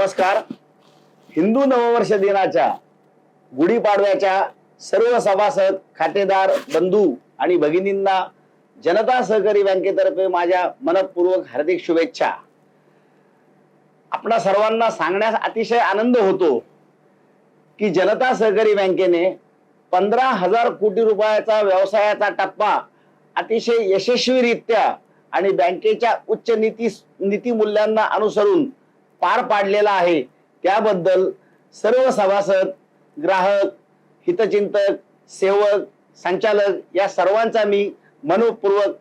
नमस्कार. हिंदू नववर्ष दिनाच्या गुढीपाडव्याच्या सर्व सभासद खातेदार बंधू आणि भगिनींना जनता सहकारी बँकेतर्फे माझ्या मनपूर्वक हार्दिक शुभेच्छा. आपणा सर्वांना सांगण्यास अतिशय आनंद होतो की जनता सहकारी बँकेने पंधरा हजार कोटी रुपयाचा व्यवसायाचा टप्पा अतिशय यशस्वीरित्या आणि बँकेच्या उच्च नीती नीती मूल्यांना अनुसरून पार पाडलेला आहे. त्याबद्दल सर्व सभासद ग्राहक हितचिंतक सेवक संचालक या सर्वांचा मी मनपूर्वक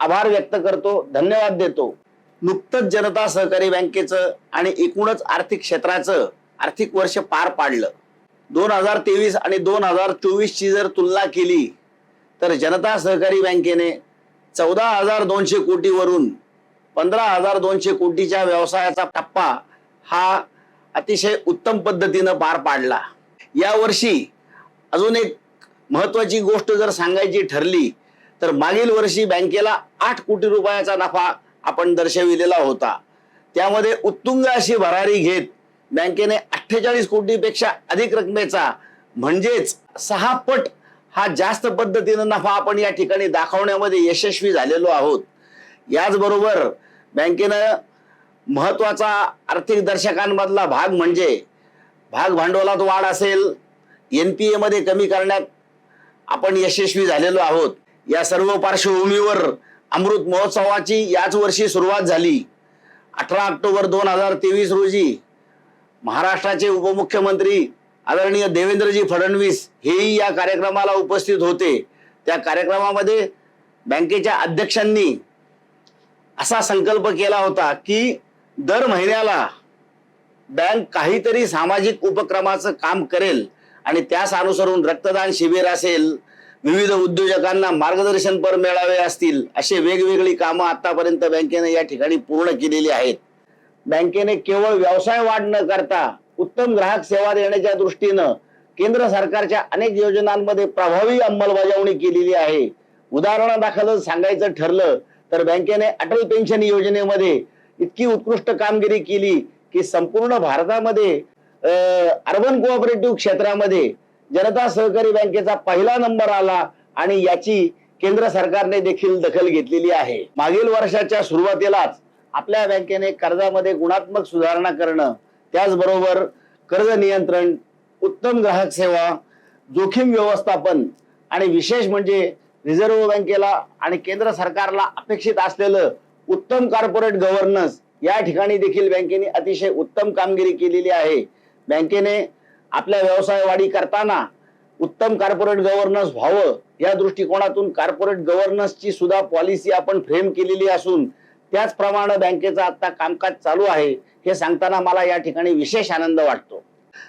आभार व्यक्त करतो धन्यवाद देतो. नुकतंच जनता सहकारी बँकेचं आणि एकूणच आर्थिक क्षेत्राचं आर्थिक वर्ष पार पाडलं. दोन हजार तेवीस आणि दोन हजार चोवीसची जर तुलना केली तर जनता सहकारी बँकेने चौदा हजार दोनशे कोटीवरून पंधरा हजार दोनशे कोटीच्या व्यवसायाचा टप्पा हा अतिशय उत्तम पद्धतीनं पार पाडला. या वर्षी अजून एक महत्वाची गोष्ट जर सांगायची ठरली तर मागील वर्षी बँकेला आठ कोटी रुपयाचा नफा आपण दर्शविलेला होता. त्यामध्ये उत्तुंग अशी भरारी घेत बँकेने अठ्ठेचाळीस कोटीपेक्षा अधिक रकमेचा म्हणजेच सहा पट हा जास्त पद्धतीनं नफा आपण या ठिकाणी दाखवण्यामध्ये यशस्वी झालेलो आहोत. याचबरोबर बँकेनं महत्त्वाचा आर्थिक दर्शकांमधला भाग म्हणजे भाग भांडवलात वाढ असेल एन पी एमध्ये मध्ये कमी करण्यात आपण यशस्वी झालेलो आहोत. या सर्व पार्श्वभूमीवर अमृत महोत्सवाची याच वर्षी सुरुवात झाली. अठरा ऑक्टोबर दोन हजार तेवीस रोजी महाराष्ट्राचे उपमुख्यमंत्री आदरणीय देवेंद्रजी फडणवीस हेही या कार्यक्रमाला उपस्थित होते. त्या कार्यक्रमामध्ये बँकेच्या अध्यक्षांनी असा संकल्प केला होता की दर महिन्याला बँक काहीतरी सामाजिक उपक्रमाचं काम करेल आणि त्यास अनुसरून रक्तदान शिबिर असेल विविध उद्योजकांना मार्गदर्शनपर मेळावे असतील असे वेगवेगळी कामं आतापर्यंत बँकेने या ठिकाणी पूर्ण केलेली आहेत. बँकेने केवळ व्यवसाय वाढ न करता उत्तम ग्राहक सेवा देण्याच्या दृष्टीनं केंद्र सरकारच्या अनेक योजनांमध्ये प्रभावी अंमलबजावणी केलेली आहे. उदाहरणादाखलच सांगायचं ठरलं तर बँकेने अटल पेन्शन योजनेमध्ये इतकी उत्कृष्ट कामगिरी केली की संपूर्ण भारतामध्ये अर्बन कोऑपरेटिव्ह क्षेत्रामध्ये जनता सहकारी बँकेचा पहिला नंबर आला आणि याची केंद्र सरकारने देखील दखल घेतलेली आहे. मागील वर्षाच्या सुरुवातीलाच आपल्या बँकेने कर्जामध्ये गुणात्मक सुधारणा करणं त्याचबरोबर कर्ज नियंत्रण उत्तम ग्राहक सेवा जोखीम व्यवस्थापन आणि विशेष म्हणजे रिझर्व्ह बँकेला आणि केंद्र सरकारला अपेक्षित असलेलं उत्तम कॉर्पोरेट गव्हर्नन्स या ठिकाणी देखील बँकेने अतिशय उत्तम कामगिरी केलेली आहे. बँकेने आपल्या व्यवसाय वाढी करताना उत्तम कॉर्पोरेट गव्हर्नन्स व्हावं या दृष्टिकोनातून कॉर्पोरेट गव्हर्नन्सची सुद्धा पॉलिसी आपण फ्रेम केलेली असून त्याचप्रमाणे बँकेचं आता कामकाज चालू आहे हे सांगताना मला या ठिकाणी विशेष आनंद वाटतो.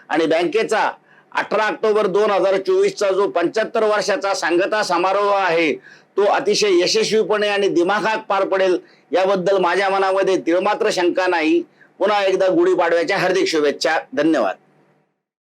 आणि बँकेचा अठरा ऑक्टोबर दोन हजार चोवीसचा जो पंच्याहत्तर वर्षाचा सांगता समारोह आहे तो अतिशय यशस्वीपणे आणि दिमाखात पार पडेल याबद्दल माझ्या मनामध्ये तिळमात्र शंका नाही. पुन्हा एकदा गुढीपाडव्याच्या हार्दिक शुभेच्छा. धन्यवाद.